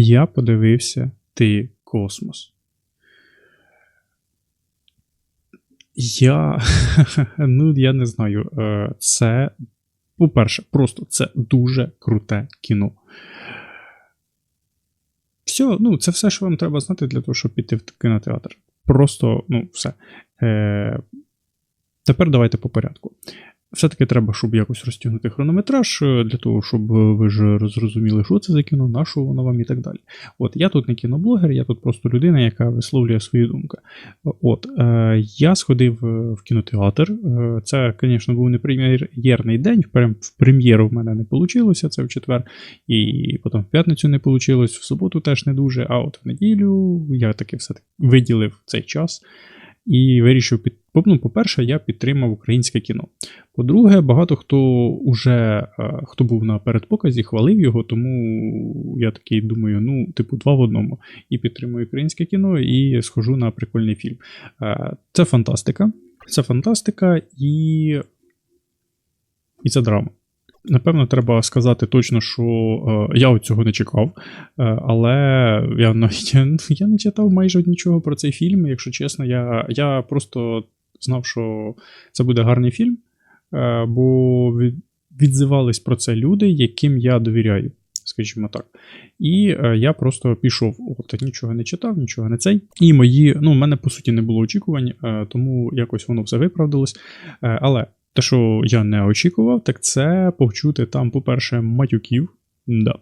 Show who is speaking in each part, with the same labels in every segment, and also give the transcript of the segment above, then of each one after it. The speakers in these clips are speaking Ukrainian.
Speaker 1: я подивився ти космос. Я. Ну, я не знаю. е, Це, по-перше, просто це дуже круте кіно. Все, ну, це все, що вам треба знати для того, щоб піти в кінотеатр. Просто, ну, все. Е, Тепер давайте по порядку. Все-таки треба, щоб якось розтягнути хронометраж, е, для того, щоб ви ж зрозуміли, що це за кіно, на що воно вам і так далі. От, я тут не кіноблогер, я тут просто людина, яка висловлює свої думки. От, е, я сходив е, в кінотеатр. Е, це, звісно, був не прем'єрний день. В прем'єру в мене не вийшло, це в четвер, і потім в п'ятницю не вийшло, в суботу теж не дуже. А от в неділю я таки все виділив цей час і вирішив під. Ну, по-перше, я підтримав українське кіно. По-друге, багато хто уже е, хто був на передпоказі, хвалив його, тому я такий думаю, ну, типу, два в одному. І підтримую українське кіно, і схожу на прикольний фільм. Е, Це фантастика. Це фантастика і. І це драма. Напевно, треба сказати точно, що е, я цього не чекав, е, але я навіть я не читав майже нічого про цей фільм. Якщо чесно, я, я просто знав, що це буде гарний фільм, е, бо від, відзивались про це люди, яким я довіряю, скажімо так. І е, я просто пішов, от нічого не читав, нічого не цей. І мої, ну, в мене по суті не було очікувань, е, тому якось воно все виправдалось. Е, але. Те, що я не очікував, так це почути там, по-перше, матюків. Да.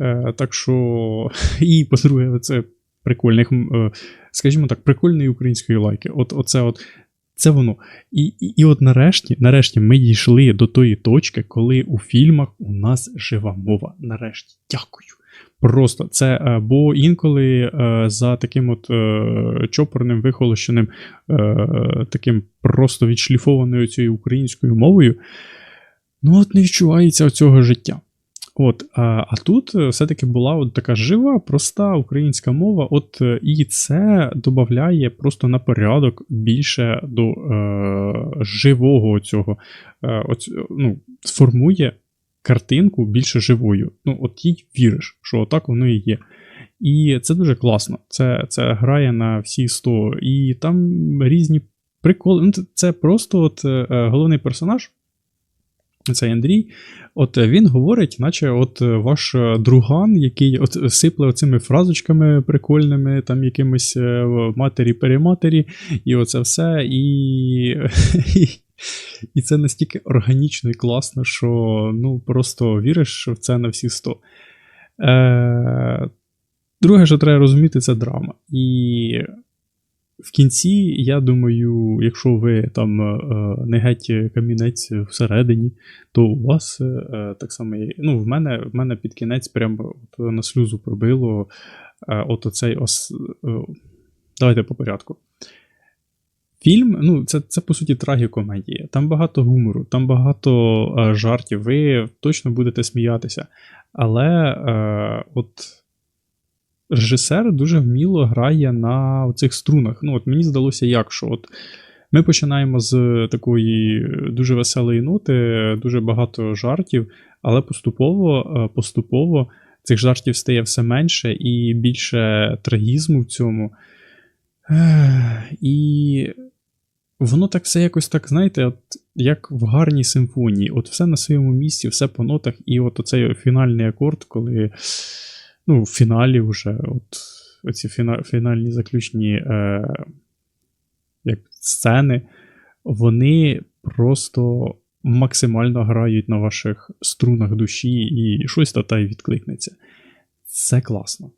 Speaker 1: Е, Так що, і по-друге, це прикольних, е, скажімо так, прикольної української лайки. От оце от. Це воно. І, і і, от нарешті нарешті ми дійшли до тої точки, коли у фільмах у нас жива мова. Нарешті. Дякую. Просто це, е, бо інколи е, за таким от е, чопорним вихолощеним, таким просто відшліфованою цією українською мовою, ну от не відчувається оцього життя. От, А а тут все-таки була от така жива, проста українська мова, от і це додає просто на порядок більше до е, живого цього, е, оць, ну, сформує картинку більше живою. Ну, от їй віриш, що отак воно і є. І це дуже класно. Це це грає на всі 100. І там різні приколи. Ну, Це просто от е, головний персонаж. Цей Андрій, от він говорить, наче от ваш друган, який от сипле оцими фразочками прикольними, там якимись е, матері-перематері, і оце все. І і це настільки органічно і класно, що ну, просто віриш в це на всі 100. Е, Друге, що треба розуміти, це драма. І в кінці, я думаю, якщо ви там е, не геть камінець всередині, то у вас е, так само. Ну, в мене в мене під кінець прямо на сльозу пробило е, от оцей ос... Давайте по порядку. Фільм, ну, це це по суті трагікомедія. Там багато гумору, там багато е, жартів, ви точно будете сміятися. Але е, от режисер дуже вміло грає на цих струнах. Ну, от Мені здалося, як що от ми починаємо з такої дуже веселої ноти, дуже багато жартів, але поступово, е, поступово цих жартів стає все менше і більше трагізму в цьому. І воно так все якось так, знаєте, от як в гарній симфонії. От все на своєму місці, все по нотах, і от оцей фінальний акорд, коли ну, в фіналі вже от оці фінальні заключні е, як сцени, вони просто максимально грають на ваших струнах душі, і щось та й відкликнеться. Це класно.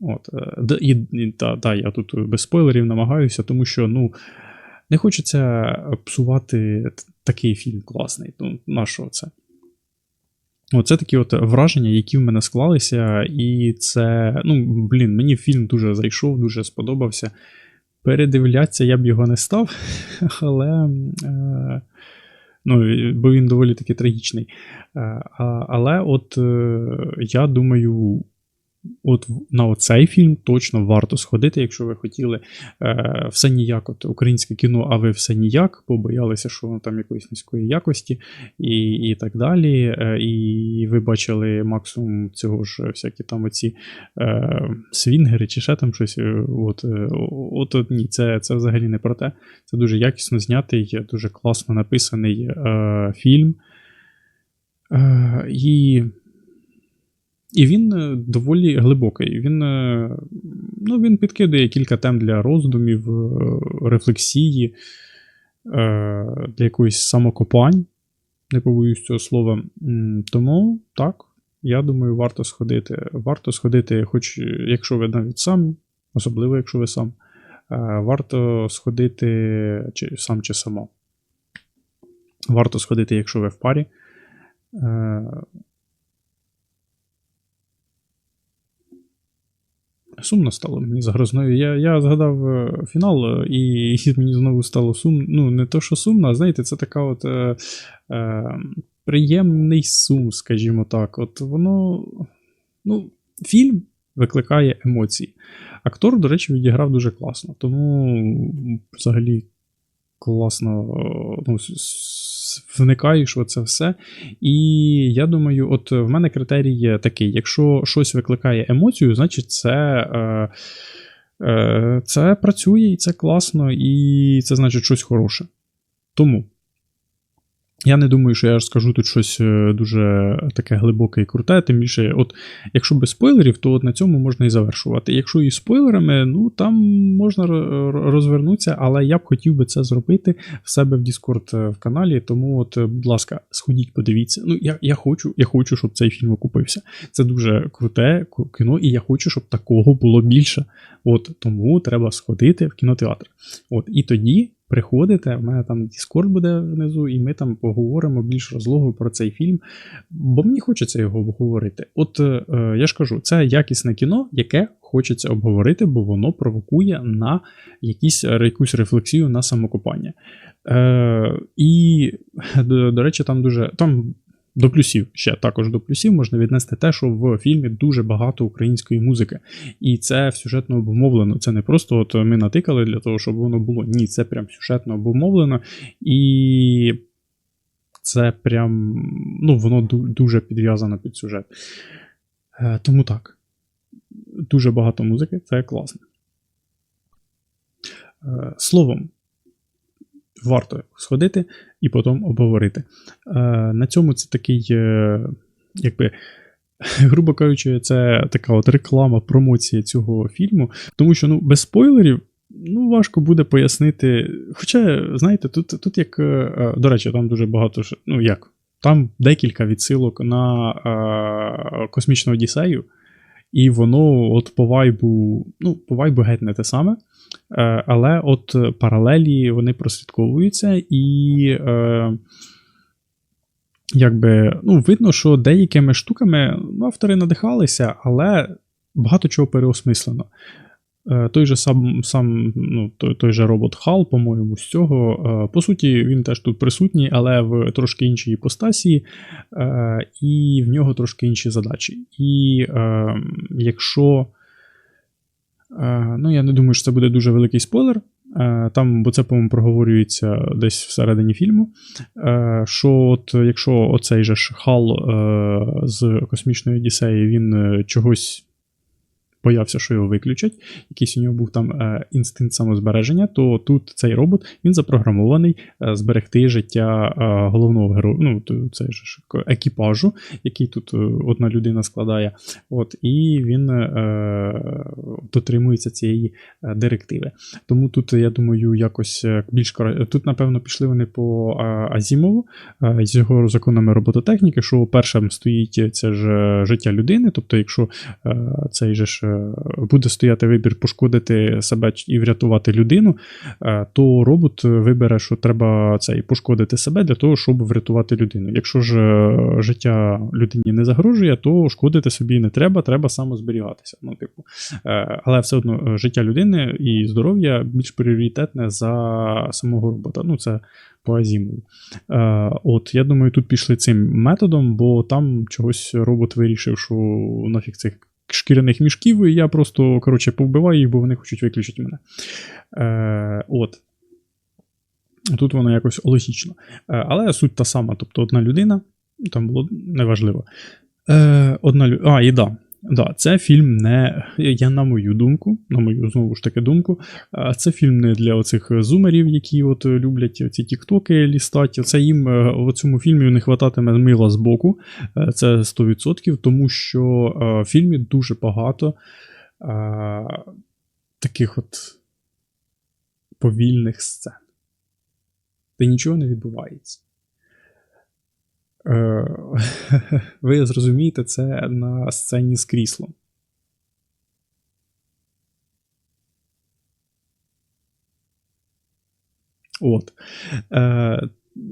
Speaker 1: От, е, і, і та, та, Я тут без спойлерів намагаюся, тому що ну, не хочеться псувати такий фільм класний. Ну, на що це? Оце такі от враження, які в мене склалися, і це, ну, блін, мені фільм дуже зайшов, дуже сподобався. Передивлятися я б його не став, але. Е, ну, Бо він доволі таки трагічний. Е, але от е, я думаю, от на оцей фільм точно варто сходити, якщо ви хотіли е, все ніяк, от українське кіно, а ви все ніяк, побоялися, що воно там якоїсь низької якості і і так далі. Е, і ви бачили максимум цього ж всякі там оці е, свінгери чи ще там щось. Е, от, е, от, от ні, це це взагалі не про те. Це дуже якісно знятий, дуже класно написаний е, фільм. Е, і і він е, доволі глибокий. Він е, ну, він підкидує кілька тем для роздумів, е, рефлексії, для якоїсь самокопань, не побоюсь цього слова. Тому так, я думаю, варто сходити. Варто сходити, хоч якщо ви навіть сам, особливо якщо ви сам, варто сходити чи сам чи сама. Варто сходити, якщо ви в парі. Сумно стало мені за грозною. Я я згадав е, фінал, е, і, мені знову стало сумно. Ну, не то, що сумно, а знаєте, це така от е, е, приємний сум, скажімо так. От воно. Ну, Фільм викликає емоції. Актор, до речі, відіграв дуже класно. Тому взагалі класно ну, вникаєш в це все. І я думаю, от в мене критерій такий: якщо щось викликає емоцію, значить це. Е, е, це працює і це класно, і це значить щось хороше. Тому я не думаю, що я скажу тут щось е, дуже таке глибоке і круте. Тим більше, от, якщо без спойлерів, то от на цьому можна і завершувати. Якщо і спойлерами, ну там можна розвернутися, але я б хотів би це зробити в себе в Discord е, в каналі. Тому, от, е, будь ласка, сходіть, подивіться. Ну, я я, хочу, я хочу, щоб цей фільм окупився. Це дуже круте кіно, і я хочу, щоб такого було більше. От Тому треба сходити в кінотеатр. От, І тоді приходите, в мене там Discord буде внизу, і ми там поговоримо більш розлого про цей фільм. Бо мені хочеться його обговорити. От е, я ж кажу, це якісне кіно, яке хочеться обговорити, бо воно провокує на якісь, якусь рефлексію на самокопання. Е, І, до, до речі, там дуже. там до плюсів ще також до плюсів можна віднести те, що в фільмі дуже багато української музики, і це сюжетно обумовлено. Це не просто от ми натикали для того, щоб воно було. Ні, це прям сюжетно обумовлено, і це прям ну, воно дуже підв'язано під сюжет. Е, тому так. Дуже багато музики, це класно. Е, словом, варто сходити і потім обговорити. Е, на цьому це такий, е, якби. Грубо кажучи, це така от реклама, промоція цього фільму. Тому що ну, без спойлерів ну, важко буде пояснити. Хоча, знаєте, тут тут як. Е, до речі, там дуже багато. Ну як? Там декілька відсилок на е, космічну Одіссею, і воно от по вайбу, ну, по вайбу геть не те саме. Е, але от паралелі вони прослідковуються, і е, якби, ну, видно, що деякими штуками ну, автори надихалися, але багато чого переосмислено. Е, той же сам сам ну, той, той же робот Хал, по-моєму, з цього. По суті, він теж тут присутній, але в трошки іншій іпостасії, і в нього трошки інші задачі. І якщо Е, ну, я не думаю, що це буде дуже великий спойлер. Е, там, бо це, по-моєму, проговорюється десь всередині фільму. Е, що от якщо оцей же ж Хал з космічної Одіссеї він чогось боявся, що його виключать, якийсь у нього був там е, інстинкт самозбереження, то тут цей робот він запрограмований е, зберегти життя е, головного героя, ну, це ж екіпажу, який тут одна людина складає. От, І він дотримується цієї директиви. Тому тут, я думаю, якось більш Тут, напевно, пішли вони по Азімову з його законами робототехніки, що першим стоїть це ж життя людини, тобто, якщо цей же ж буде стояти вибір пошкодити себе і врятувати людину, е, то робот вибере, що треба цей пошкодити себе для того, щоб врятувати людину. Якщо ж е, життя людині не загрожує, то шкодити собі не треба, треба самозберігатися. Ну, типу. Е, але все одно життя людини і здоров'я більш пріоритетне за самого робота. Ну, це по Азімову. От, я думаю, тут пішли цим методом, бо там чогось робот вирішив, що нафіг цих шкіряних мішків, і я просто, коротше, повбиваю їх, бо вони хочуть виключити мене. Е, От. Тут воно якось логічно. Е, але суть та сама. Тобто одна людина, там було неважливо. Е, одна. А, і да. Да, це фільм не. Я на мою думку, на мою знову ж таки думку, е, це фільм не для оцих зумерів, які от люблять ці тіктоки лістати. Це їм е, в цьому фільмі не хвататиме мила з боку. Е, Це 100%, тому що е, в фільмі дуже багато е, таких от повільних сцен. Де нічого не відбувається. Е, Ви зрозумієте це на сцені з кріслом. От. Е,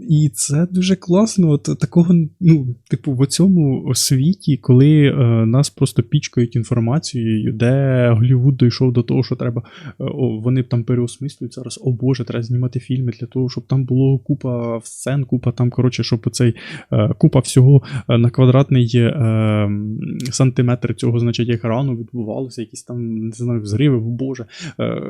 Speaker 1: і це дуже класно. От такого, ну, типу, в цьому світі, коли е, нас просто пічкають інформацією, де Голлівуд дійшов до того, що треба. Е, о, вони там переосмислюють зараз, о Боже, треба знімати фільми для того, щоб там було купа сцен, купа там, коротше, щоб цей е, купа всього е, на квадратний е, сантиметр цього, значить, екрану відбувалося, якісь там, не знаю, взриви, о Боже, е,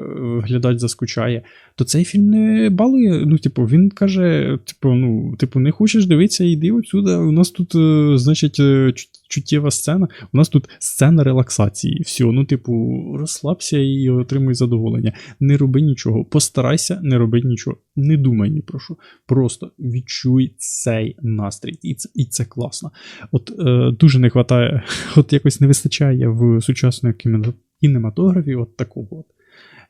Speaker 1: глядач заскучає. То цей фільм не балує. Ну, типу, він каже. Типу, ну, типу, не хочеш дивитися, йди отсюди. У нас тут, е, значить, е, чуттєва сцена. У нас тут сцена релаксації. Все, ну, типу, розслабся і отримуй задоволення. Не роби нічого. Постарайся, не роби нічого. Не думай ні про що. Просто відчуй цей настрій. І це і це класно. От е, дуже не вистачає, от якось не вистачає в сучасному кінематографі от такого. от.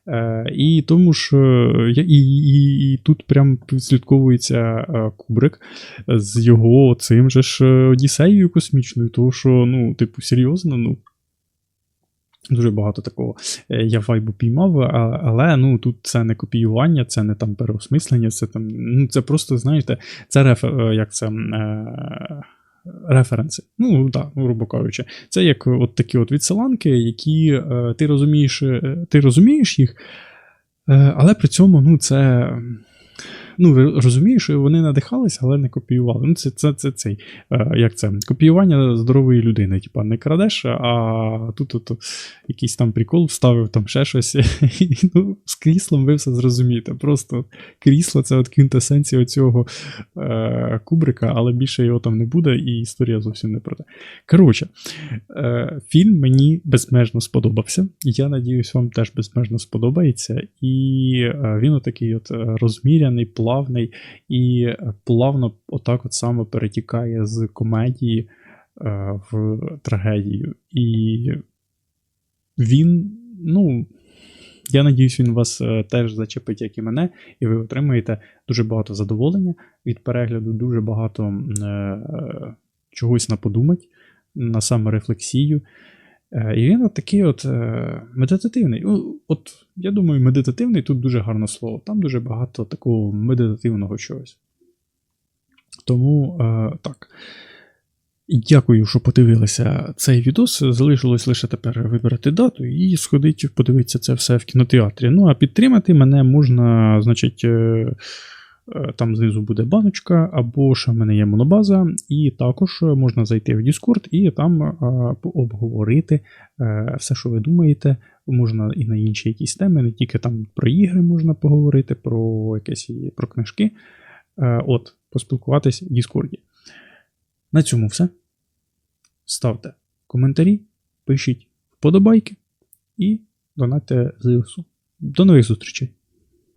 Speaker 1: Е, І тому ж е, і, і, і тут прям слідковується е, Кубрик з його цим же ж Одіссеєю космічною, тому що, ну, типу, серйозно, ну. Дуже багато такого я вайбу піймав, але ну тут це не копіювання, це не там переосмислення, це там, ну це просто, знаєте, це реф, як це. Е, референси. Ну, так, грубо кажучи. Це як от такі от відсиланки, які е, ти розумієш е, ти розумієш їх, е, але при цьому ну, це ну, розумієш, що вони надихалися, але не копіювали. Ну, Це це, це цей, е, як це, копіювання здорової людини. Типа не крадеш, а тут якийсь там прикол вставив, там ще щось. Ну, З кріслом ви все зрозумієте. Просто крісло це от квінтесенція оцього е, кубрика, але більше його там не буде, і історія зовсім не про те. Коротше, е, фільм мені безмежно сподобався. Я надіюсь, вам теж безмежно сподобається. І е, він отакий от е, розміряний плавний і плавно отак от саме перетікає з комедії е, в трагедію. І він, ну. Я надіюсь, він вас е, теж зачепить, як і мене, і ви отримаєте дуже багато задоволення від перегляду, дуже багато е, чогось на подумать, на саморефлексію. Е, і він от такий от е, медитативний. От, Я думаю, медитативний тут дуже гарне слово. Там дуже багато такого медитативного чогось. Тому е, так. Дякую, що подивилися цей відос. Залишилось лише тепер вибрати дату і сходити подивитися це все в кінотеатрі. Ну, а підтримати мене можна, значить. Е, там знизу буде баночка, або ж в мене є монобаза, і також можна зайти в Discord і там е, обговорити е, все, що ви думаєте. Можна і на інші якісь теми, не тільки там про ігри можна поговорити, про якісь про книжки. От, поспілкуватись в Діскорді. На цьому все. Ставте коментарі, пишіть вподобайки і донатьте ЗСУ. До нових зустрічей!